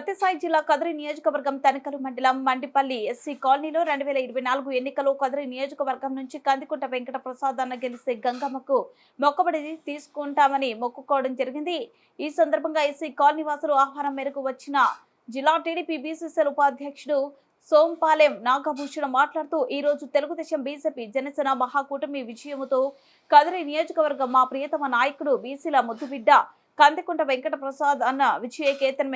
సత్యసాయి జిల్లా కదిరి నియోజకవర్గం తనకలు మండలం మండిపల్లి ఎస్సీ కాలనీలో రెండు వేల ఇరవై నాలుగు ఎన్నికలు కదిరి నియోజకవర్గం నుంచి కందికుంట వెంకట ప్రసాద్ అన్న గెలిస్తే గంగమ్మకు మొక్కబడి తీసుకుంటామని మొక్కుకోవడం జరిగింది. ఈ సందర్భంగా ఎస్సీ కాలనీ వాసులు ఆహ్వానం మేరకు వచ్చిన జిల్లా టీడీపీ బీసీసీఎల్ ఉపాధ్యక్షుడు సోంపాలెం నాగభూషణ మాట్లాడుతూ ఈ రోజు తెలుగుదేశం బీజేపీ జనసేన మహాకూటమి విజయముతో కదిరి నియోజకవర్గం మా ప్రియతమ నాయకుడు బీసీల ముద్దుబిడ్డ కందికుంట వెంకట ప్రసాద్ అన్న విజయ కేతనం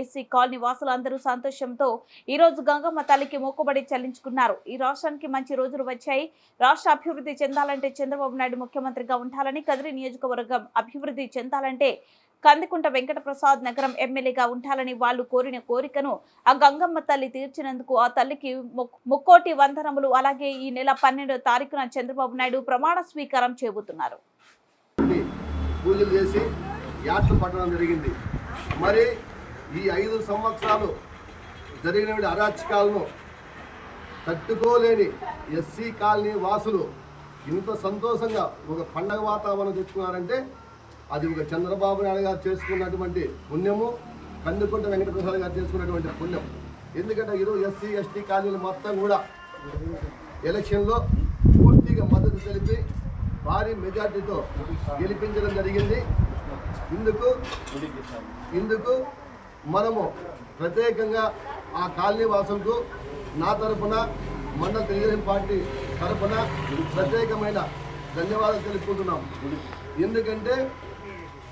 ఎస్సీ కాలనీ వాసులందరూ సంతోషంతో ఈ రోజు గంగమ్మ తల్లికి మొక్కుబడి చెల్లించుకున్నారు. ఈ రాష్ట్రానికి మంచి రోజులు వచ్చాయి. రాష్ట్ర అభివృద్ధి చెందాలంటే చంద్రబాబు నాయుడు ముఖ్యమంత్రిగా ఉండాలని కదిరి నియోజకవర్గం అభివృద్ధి చెందాలంటే కందికుంట వెంకట ప్రసాద్ నగరం ఎమ్మెల్యేగా ఉండాలని వాళ్ళు కోరిన కోరికను ఆ గంగమ్మ తల్లి తీర్చినందుకు ఆ తల్లికి ముక్కోటి వందనములు. అలాగే ఈ నెల పన్నెండో తారీఖున చంద్రబాబు నాయుడు ప్రమాణ స్వీకారం చేయబోతున్నారు. పూజలు చేసి యాత్ర పట్టడం జరిగింది. మరి ఈ ఐదు సంవత్సరాలు జరిగిన అరాచకాలను తట్టుకోలేని ఎస్సీ కాలనీ వాసులు ఇంత సంతోషంగా ఒక పండగ వాతావరణం తెచ్చుకున్నారంటే అది ఒక చంద్రబాబు నాయుడు గారు చేసుకున్నటువంటి పుణ్యము కందుకుంట వెంకటప్రసాద్ గారు చేసుకున్నటువంటి పుణ్యం ఎందుకంటే ఈరోజు ఎస్సీ ఎస్టీ కాలనీలు మొత్తం కూడా ఎలక్షన్లో పూర్తిగా మద్దతు తెలిపి భారీ మెజార్టీతో గెలిపించడం జరిగింది. ఇందుకు ఇందుకు మనము ప్రత్యేకంగా ఆ కాలనీ వాసులకు నా తరపున మండల తెలుగుదేశం పార్టీ తరపున ప్రత్యేకమైన ధన్యవాదాలు తెలుపుకుంటున్నాం. ఎందుకంటే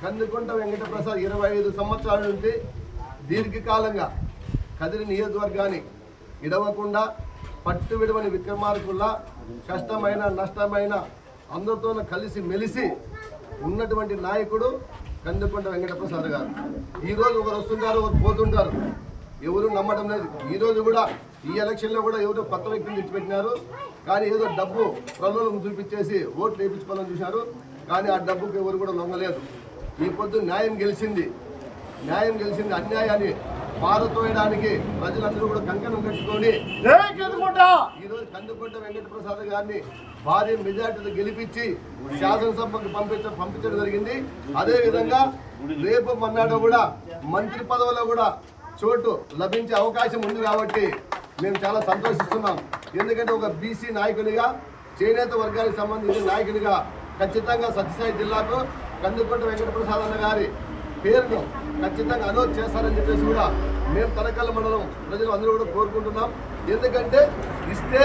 కందుకుంట వెంకటప్రసాద్ ఇరవై ఐదు సంవత్సరాల నుంచి దీర్ఘకాలంగా కదిరి నియోజకవర్గాన్ని ఇడవకుండా పట్టు విడవని విక్రమార్కుల్లా కష్టమైన నష్టమైన అందరితో కలిసి మెలిసి ఉన్నటువంటి నాయకుడు కందుకొండ వెంకటప్రసాద్ గారు. ఈరోజు ఒకరు వస్తుంటారు ఒకరు పోతుంటారు. ఎవరు నమ్మడం లేదు. ఈరోజు కూడా ఈ ఎలక్షన్లో కూడా ఎవరో కొత్త వ్యక్తిని తెచ్చిపెట్టినారు కానీ ఏదో డబ్బు ప్రజలకు చూపించేసి ఓట్లు వేయించుకోవాలని చూశారు. కానీ ఆ డబ్బుకి ఎవరు కూడా లొంగలేదు. ఈ పొద్దు న్యాయం గెలిచింది. న్యాయం గెలిచింది అన్యాయాన్ని పారతోయడానికి ప్రజలందరూ కూడా కంకణం కట్టుకొని ఈరోజు కందుకుంట వెంకటప్రసాద్ గారిని భారీ మెజార్టీతో గెలిపించి శాసనసభకు పంపించ పంపించడం జరిగింది. అదే విధంగా రేపు మన్నాడు కూడా మంత్రి పదవిలో కూడా చోటు లభించే అవకాశం ఉంది కాబట్టి మేము చాలా సంతోషిస్తున్నాం. ఎందుకంటే ఒక బీసీ నాయకునిగా చేనేత వర్గానికి సంబంధించిన నాయకునిగా ఖచ్చితంగా సత్యసాయి జిల్లాకు కందుకుంట వెంకటప్రసాద్ అన్న గారి పేరును ఖచ్చితంగా అనౌన్స్ చేస్తారని చెప్పేసి కూడా మేము తలకల్ల మండలం ప్రజలు అందరూ కూడా కోరుకుంటున్నాం. ఎందుకంటే ఇస్తే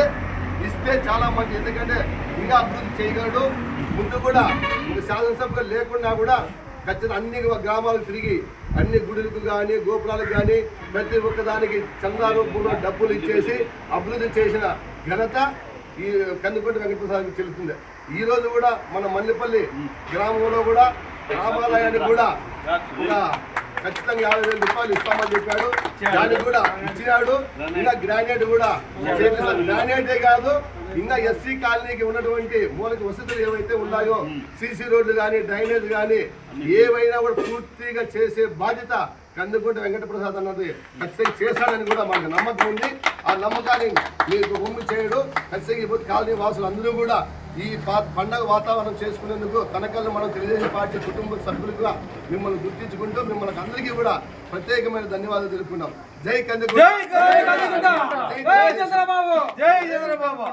ఇస్తే చాలా మంచి ఎందుకంటే ఇంకా అభివృద్ధి చేయగలడు. ముందు కూడా ఇంకా శాసనసభ లేకుండా కూడా ఖచ్చితంగా అన్ని గ్రామాలకు తిరిగి అన్ని గుడులకు కానీ గోపురాలకు కానీ ప్రతి ఒక్క దానికి చందా రూపంలో డబ్బులు ఇచ్చేసి అభివృద్ధి చేసిన ఘనత ఈ కందుకుంట వెంకటప్రసాద్కి చెల్లుతుంది. ఈ రోజు కూడా మన మల్లిపల్లి గ్రామంలో కూడా రామాలయాన్ని కూడా ఖచ్చితంగా యాభై వేల రూపాయలు ఇస్తామని చెప్పాడు. దానికి కూడా ఇచ్చినాడు. ఇంకా గ్రానైట్ కూడా గ్రానైటే కాదు ఇంకా ఎస్సీ కాలనీకి ఉన్నటువంటి మూలక వసతులు ఏవైతే ఉన్నాయో సీసీ రోడ్లు కానీ డ్రైనేజ్ కానీ ఏవైనా కూడా పూర్తిగా చేసే బాధ్యత కందుకుంట వెంకటప్రసాద్ అన్నది ఖచ్చితంగా చేశాడని కూడా మాకు నమ్మకం ఉంది. ఆ నమ్మకాన్ని మీకు ఉమ్మి చేయడు. ఖచ్చితంగా కాలనీ వాసులు అందరూ కూడా ఈ పండగ వాతావరణం చేసుకునేందుకు తనకల్ని మనం తెలుగుదేశం పార్టీ కుటుంబ సభ్యులుగా మిమ్మల్ని గుర్తించుకుంటూ మిమ్మల్ని అందరికీ కూడా ప్రత్యేకమైన ధన్యవాదాలు తెలుపుకున్నాం జై కందుకు జై చంద్రబాబు. జై చంద్రబాబు.